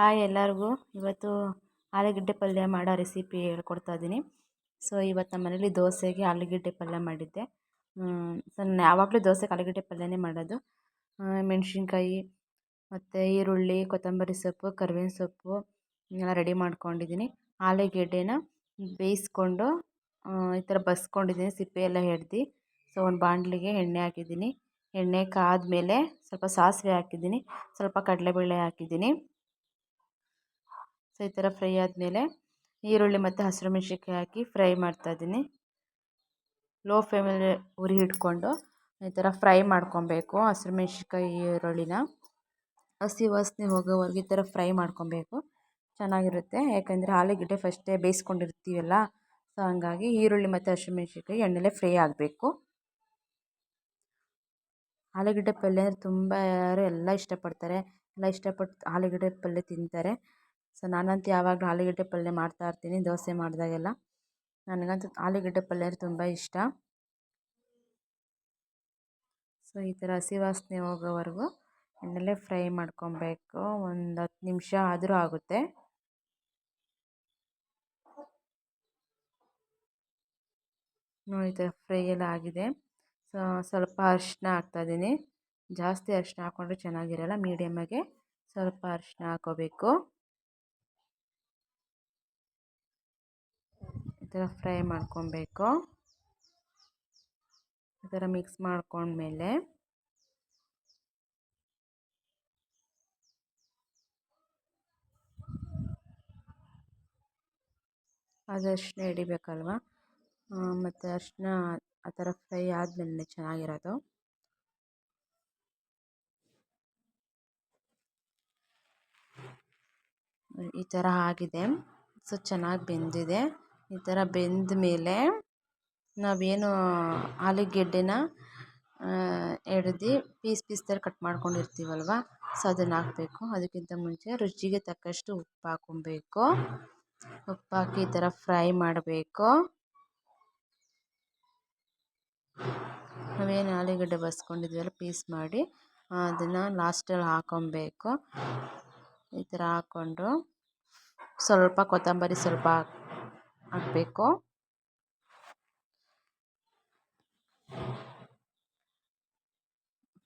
Hi ಎಲ್ಲರಿಗೂ. ಇವತ್ತು ಆಲೂಗಡ್ಡೆ ಪಲ್ಯ ಮಾಡೋ ರೆಸಿಪಿ ಹೇಳ್ಕೊಡ್ತಾ ಇದ್ದೀನಿ ಸೊ ಇವತ್ತು ನಮ್ಮ ಮನೇಲಿ ದೋಸೆಗೆ ಆಲೂಗಡ್ಡೆ ಪಲ್ಯ ಮಾಡಿದ್ದೆ. ಸೊ ನಾನು ಯಾವಾಗಲೂ ದೋಸೆಗೆ ಆಲೂಗಡ್ಡೆ ಪಲ್ಯನೇ ಮಾಡೋದು. ಮೆಣಸಿನ್ಕಾಯಿ ಮತ್ತು ಈರುಳ್ಳಿ, ಕೊತ್ತಂಬರಿ ಸೊಪ್ಪು, ಕರಿಬೇವಿನ ಸೊಪ್ಪು ಎಲ್ಲ ರೆಡಿ ಮಾಡ್ಕೊಂಡಿದ್ದೀನಿ ಆಲೂಗೆಡ್ಡೆನ ಬೇಯಿಸ್ಕೊಂಡು ಈ ಥರ ಬಸ್ಕೊಂಡಿದ್ದೀನಿ ಸಿಪ್ಪೆ ಎಲ್ಲ ಹಿಡ್ದು ಸೊ ಒಂದು ಬಾಣಲಿಗೆ ಎಣ್ಣೆ ಹಾಕಿದ್ದೀನಿ ಎಣ್ಣೆ ಕಾದ ಮೇಲೆ ಸ್ವಲ್ಪ ಸಾಸಿವೆ ಹಾಕಿದ್ದೀನಿ ಸ್ವಲ್ಪ ಕಡಲೆಬೇಳೆ ಹಾಕಿದ್ದೀನಿ ಸೊ, ಈ ಥರ ಫ್ರೈ ಆದಮೇಲೆ ಈರುಳ್ಳಿ ಮತ್ತು ಹಸಿರು ಮೆಣಸಿನ್ಕಾಯಿ ಹಾಕಿ ಫ್ರೈ ಮಾಡ್ತಾಯಿದ್ದೀನಿ ಲೋ ಫ್ಲೇಮಲ್ಲಿ ಉರಿ ಇಟ್ಕೊಂಡು ಈ ಥರ ಫ್ರೈ ಮಾಡ್ಕೊಬೇಕು, ಹಸಿರು ಮೆಣಸಿನ್ಕಾಯಿ, ಈರುಳ್ಳಿನ. ಹಸಿ ವಾಸನೆ ಹೋಗೋವರೆಗೂ ಈ ಥರ ಫ್ರೈ ಮಾಡ್ಕೊಬೇಕು. ಚೆನ್ನಾಗಿರುತ್ತೆ, ಯಾಕೆಂದರೆ ಆಲೂಗಡ್ಡೆ ಫಸ್ಟೇ ಬೇಯಿಸ್ಕೊಂಡಿರ್ತೀವಲ್ಲ, ಸೊ, ಹಂಗಾಗಿ ಈರುಳ್ಳಿ ಮತ್ತು ಎಣ್ಣೆಲೆ ಎಣ್ಣೆಲೇ ಫ್ರೈ ಆಗಬೇಕು. ಆಲೂಗಡ್ಡೆ ಪಲ್ಯ ಅಂದರೆ ತುಂಬ ಯಾರು ಎಲ್ಲ ಇಷ್ಟಪಡ್ತಾರೆ. ಎಲ್ಲ ಇಷ್ಟಪಟ್ಟು ಆಲೂಗಡ್ಡೆ ಪಲ್ಯ ತಿಂತಾರೆ. ಸೊ, ನಾನಂತೂ ಯಾವಾಗಲೂ ಆಲೂಗಡ್ಡೆ ಪಲ್ಯ ಮಾಡ್ತಾ ಇರ್ತೀನಿ, ದೋಸೆ ಮಾಡಿದಾಗೆಲ್ಲ. ನನಗಂತೂ ಆಲೂಗಡ್ಡೆ ಪಲ್ಯ ತುಂಬ ಇಷ್ಟ. ಸೊ, ಈ ಥರ ಹಸಿ ವಾಸನೆ ಹೋಗೋವರೆಗೂ ಎಣ್ಣೆಲೇ ಫ್ರೈ ಮಾಡ್ಕೊಬೇಕು. ಒಂದು ಹತ್ತು ನಿಮಿಷ ಆದರೂ ಆಗುತ್ತೆ. ನೋಡಿ, ಈ ಥರ ಫ್ರೈ ಎಲ್ಲ ಆಗಿದೆ. ಸೊ, ಸ್ವಲ್ಪ ಅರಿಶಿನ ಹಾಕ್ತಾಯಿದ್ದೀನಿ ಜಾಸ್ತಿ ಅರಿಶಿನ ಹಾಕ್ಕೊಂಡ್ರೆ ಚೆನ್ನಾಗಿರಲ್ಲ ಮೀಡಿಯಮ್ಮಾಗೆ ಸ್ವಲ್ಪ ಅರಿಶಿನ ಹಾಕ್ಕೋಬೇಕು ಥರ ಫ್ರೈ ಮಾಡ್ಕೊಬೇಕು. ಈ ಥರ ಮಿಕ್ಸ್ ಮಾಡ್ಕೊಂಡ್ಮೇಲೆ ಅದು ಅರಿಶಿನ ಹಿಡಿಬೇಕಲ್ವ ಮತ್ತು ಅರಿಶಿನ ಆ ಥರ ಫ್ರೈ ಆದಮೇಲೆ ಚೆನ್ನಾಗಿರೋದು. ಈ ಥರ ಆಗಿದೆ. ಸೊ, ಚೆನ್ನಾಗಿ ಬೆಂದಿದೆ. ಈ ಥರ ಬೆಂದ ಮೇಲೆ ನಾವೇನು ಆಲೂಗೆಡ್ಡೆನ ಎಡ್ದು ಪೀಸ್ ಪೀಸ್ ಥರ ಕಟ್ ಮಾಡ್ಕೊಂಡಿರ್ತೀವಲ್ವ? ಸೊ ಅದನ್ನು ಹಾಕಬೇಕು. ಅದಕ್ಕಿಂತ ಮುಂಚೆ ರುಚಿಗೆ ತಕ್ಕಷ್ಟು ಉಪ್ಪು ಹಾಕ್ಕೊಬೇಕು. ಉಪ್ಪು ಹಾಕಿ ಈ ಥರ ಫ್ರೈ ಮಾಡಬೇಕು. ನಾವೇನು ಆಲೂಗಡ್ಡೆ ಬಸ್ಕೊಂಡಿದ್ವಲ್ಲ ಪೀಸ್ ಮಾಡಿ ಅದನ್ನು ಲಾಸ್ಟಲ್ಲಿ ಹಾಕೊಬೇಕು ಈ ಥರ ಹಾಕ್ಕೊಂಡು ಸ್ವಲ್ಪ ಕೊತ್ತಂಬರಿ ಸ್ವಲ್ಪ ಹಾಕಬೇಕು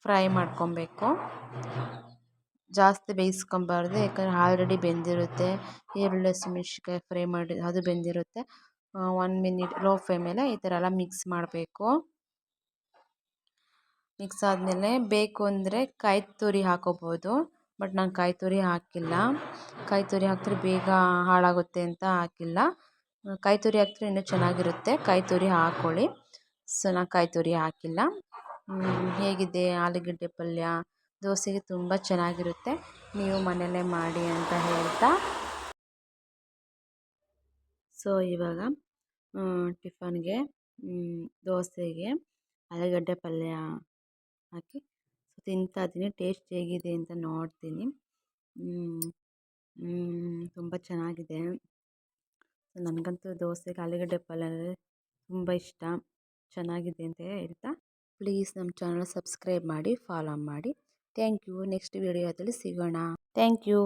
ಫ್ರೈ ಮಾಡ್ಕೊಬೇಕು. ಜಾಸ್ತಿ ಬೇಯಿಸ್ಕೊಬಾರ್ದು, ಯಾಕಂದರೆ ಆಲ್ರೆಡಿ ಬೆಂದಿರುತ್ತೆ. ಈರುಳ್ಳಿ, ಹಸಿಮೆಣ್ಸಿನ್ಕಾಯಿ ಫ್ರೈ ಮಾಡಿ, ಅದು ಬೆಂದಿರುತ್ತೆ. ಒನ್ ಮಿನಿಟ್ ಲೋ ಫ್ಲೇಮೇಲೆ ಈ ಥರ ಎಲ್ಲ ಮಿಕ್ಸ್ ಮಾಡಬೇಕು. ಮಿಕ್ಸ್ ಆದಮೇಲೆ ಬೇಕು ಅಂದರೆ ಕಾಯಿ ತುರಿ ಹಾಕೋಬೋದು ಬಟ್ ನಾನು ಕಾಯಿ ತುರಿ ಹಾಕಿಲ್ಲ. ಕಾಯಿ ತುರಿ ಹಾಕಿದ್ರೆ ಬೇಗ ಹಾಳಾಗುತ್ತೆ ಅಂತ ಹಾಕಿಲ್ಲ. ಕಾಯಿ ತುರಿ ಹಾಕಿದ್ರೆ ಇನ್ನೂ ಚೆನ್ನಾಗಿರುತ್ತೆ. ಕಾಯಿ ತುರಿ ಹಾಕ್ಕೊಳ್ಳಿ ಸೊ, ನಾನು ಕಾಯಿ ತುರಿ ಹಾಕಿಲ್ಲ. ಹೇಗಿದೆ? ಆಲೂಗಡ್ಡೆ ಪಲ್ಯ, ದೋಸೆಗೆ ತುಂಬ ಚೆನ್ನಾಗಿರುತ್ತೆ. ನೀವು ಮನೆಯಲ್ಲೇ ಮಾಡಿ ಅಂತ ಹೇಳ್ತಾ. ಸೊ, ಇವಾಗ ಟಿಫನ್ಗೆ ದೋಸೆಗೆ ಆಲೂಗಡ್ಡೆ ಪಲ್ಯ ಹಾಕಿ. ತಿಂತಾ ಇದ್ದೀನಿ. ಟೇಸ್ಟ್ ಹೇಗಿದೆ ಅಂತ ನೋಡ್ತೀನಿ. ತುಂಬ ಚೆನ್ನಾಗಿದೆ. ನನಗಂತೂ ದೋಸೆಗೆ ಆಲೂಗಡ್ಡೆ ಪಲ್ಯ ಅಂದರೆ ತುಂಬ ಇಷ್ಟ. ಚೆನ್ನಾಗಿದೆ ಅಂತ ಹೇಳ್ತಾ ಪ್ಲೀಸ್ ನಮ್ಮ ಚಾನಲ್ ಸಬ್ಸ್ಕ್ರೈಬ್ ಮಾಡಿ ಫಾಲೋ ಮಾಡಿ. ಥ್ಯಾಂಕ್ ಯು ನೆಕ್ಸ್ಟ್ ವೀಡಿಯೋದಲ್ಲಿ ಸಿಗೋಣ. Thank you